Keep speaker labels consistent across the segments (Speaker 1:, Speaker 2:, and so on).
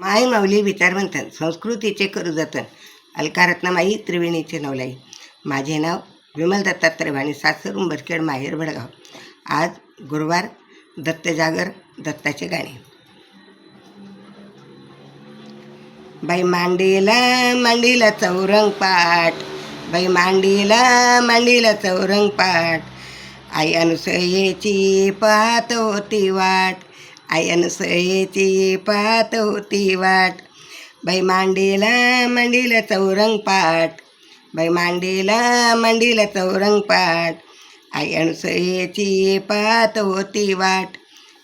Speaker 1: माई माऊली विचारवंतन संस्कृतीचे करू जतन अलकारत्नमाई त्रिवेणीचे नवलाई. माझे नाव विमल दत्तात्रय आणि सासर उंबरखेड माहेर भडगाव. आज गुरुवार दत्तजागर दत्ताचे गाणे. बाई मांडीला मांडीला चौरंग पाठ बाई मांडीला मांडीला चौरंग पाठ. आई अनुसयेची पाहत होती वाट आयन सयेची पाहत होती वाट. बाई मांडीला मांडीला चौरंग पाठ. बाई मांडीला मांडीला चौरंग पाठ. आई अनुसयेची पाहत होती वाट.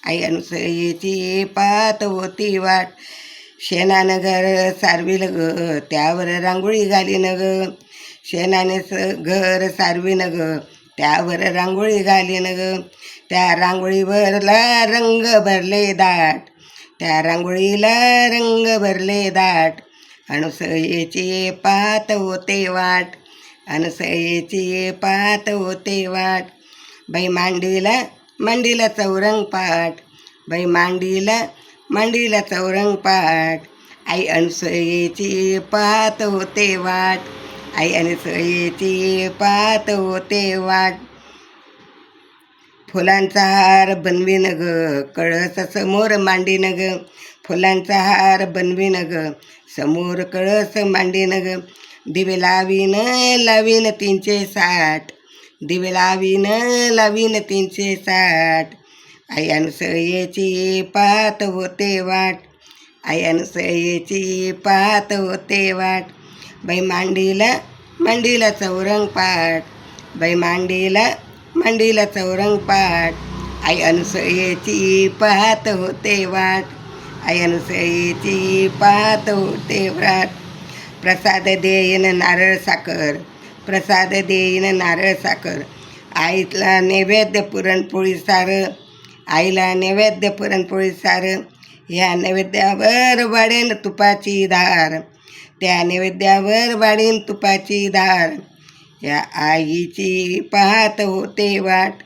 Speaker 1: आई अनुसयेची पात होती वाट. शेणानं घर सारविलं ग त्यावर रांगोळी घाली न ग. शेणाने स घर सारवी न ग. त्यावर रांगोळी घाली न ग. त्या रांगोळीवरला रंग भरले दाट. त्या रांगोळीला रंग भरले दाट. अनुसयेची पात होते वाट. अनुसयेची पात होते वाट. बाई मांडीला मांडीला चौरंग पाठ. बाई मांडीला मांडीला चौरंग पाठ. आई अनुसयेची पात होते वाट. आई आणि ती पात होते वाट. फुलांचा हार बनवीन ग कळस समोर मांडीन ग. फुलांचा हार बनवीन ग समोर कळस मांडीन ग. दिवे लावीन लावीन तीनशे साठ. दिवे लावीन लावीन तीनशे साठ. आई अनुसयेची पात होते वाट. आई अनुसयेची पात होते वाट. बाई मांडीला मांडीला चौरंग पाठ बाई मांडीला मांडीला चौरंग पाठ आई अनुसयेची पाहत होते वाट आई अनुसयेची पाहत होते वाट प्रसाद देईन नारळ साखर प्रसाद देईन नारळ साखर आईला नैवेद्य पुरणपोळी सारं आईला नैवेद्य पुरणपोळी सारं ह्या नैवेद्यावर वाढेन तुपाची धार त्या नैवेद्यावर वाढीन तुपाची धार या आईची पाहत होते वाट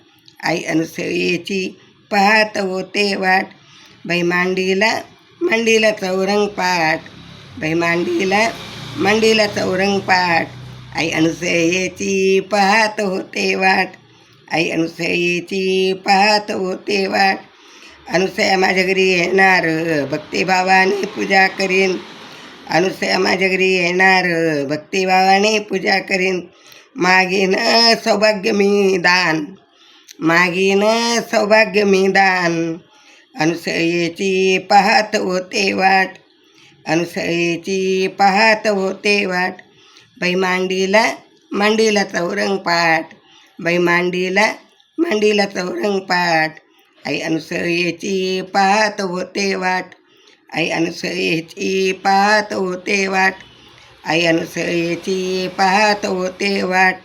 Speaker 1: आई अनुसयेची पाहत होते वाट. बाई मांडीला मांडीला चौरंग पाठ बाई मांडीला मांडीला चौरंग पाठ. आई अनुसयेची पाहत होते वाट आई अनुसयेची पाहत होते वाट. अनुसया माझ्या घरी येणार भक्तिभावाने पूजा करीन. अनुसया माझ्या घरी येणार भक्तिभावाने पूजा करीन. मागीन सौभाग्य मी दान मागीन सौभाग्य मी दान. अनुसयेची पाहत होते वाट अनुसयेची पाहत होते वाट. बाई मांडीला मांडीला चौरंग पाठ बाई मांडीला मांडीला चौरंग पाठ. आई अनुसयेची पाहत होते वाट आई अनुसयेची पाहत होते वाट. आई अनुसयेची पाहत होते वाट.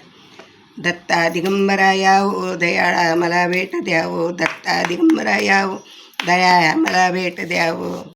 Speaker 1: दत्ता दिगंबरा यावो दयाळा मला भेट द्यावो. दत्ता दिगंबरा यावो दया मला भेट द्यावो.